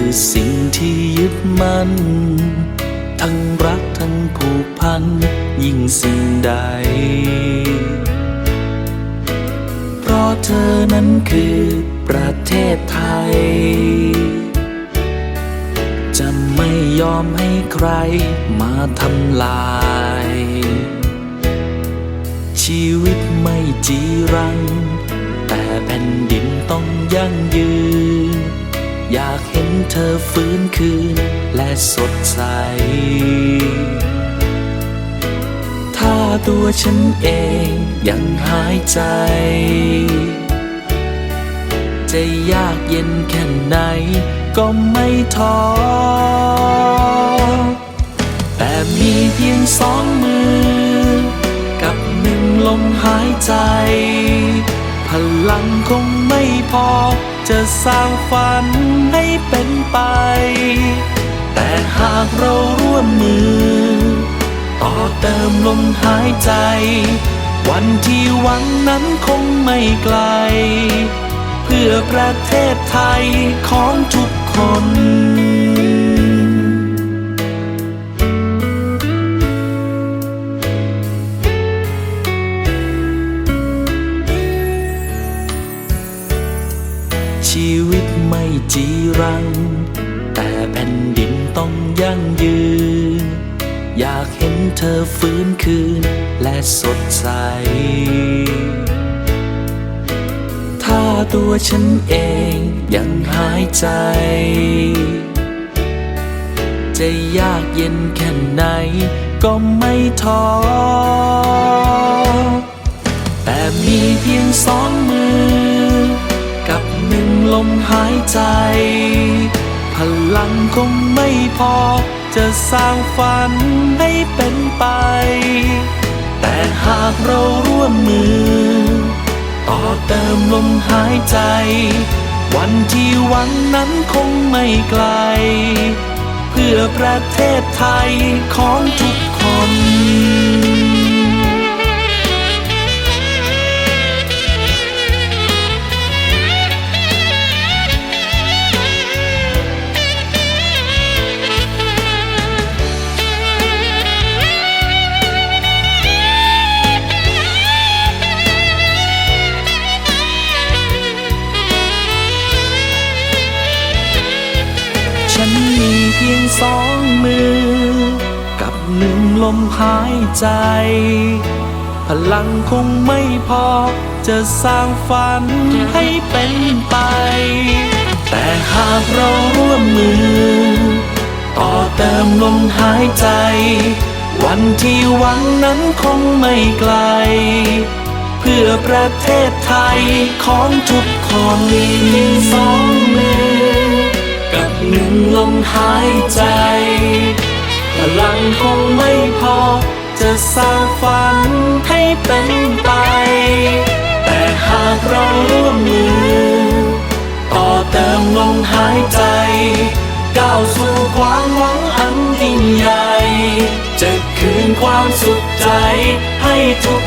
คือสิ่งที่ยึดมั่นทั้งรักทั้งผูกพัน ยิ่งสิ่งใด เพราะเธอนั้นคือประเทศไทย จะไม่ยอมให้ใครมาทำลาย ชีวิตไม่จีรัง แต่แผ่นดินต้องยั่งยืน อยากเห็นเธอฟื้นคืนและสดใส ถ้าตัวฉันเองยังหายใจ จะยากเย็นแค่ไหนก็ไม่ท้อ แต่มีเพียงสองมือ กับหนึ่งลมหายใจ ลังคงไม่พอ จะสร้างฝันให้เป็นไป แต่หากเราร่วมมือ ต่อเติมลมหายใจ วันที่หวังนั้นคงไม่ไกล เพื่อประเทศไทยของทุกคน วิตไม่จีรัง แต่แผ่นดินต้องยั่งยืน อยากเห็นเธอฟื้นคืนและสดใส ถ้าตัวฉันเองยังหายใจ จะยากเย็นแค่ไหนก็ไม่ท้อแต่มีเพียงสอง หายใจ พลังคงไม่พอ จะสร้างฝันให้เป็นไป แต่หากเราร่วมมือ ต่อเติมลมหายใจ วันที่หวังนั้นคงไม่ไกล เพื่อประเทศไทยของทุกคน พียงสองมือ กับหนึ่งลมหายใจ พลังคงไม่พอ จะสร้างฝันให้เป็นไป แต่หากเราร่วมมือ ต่อเติมลมหายใจ วันที่หวังนั้นคงไม่ไกล เพื่อประเทศไทยของทุกคนมีสอง หนึ่งลมหายใจพลังคงไม่พอ จะสร้างฝันให้เป็นไป แต่หากเราร่วมมือ ต่อเติมลมหายใจ ก้าวสู่ความหวังอันยิ่งใหญ่ จะคืนความสุขใจให้ทุก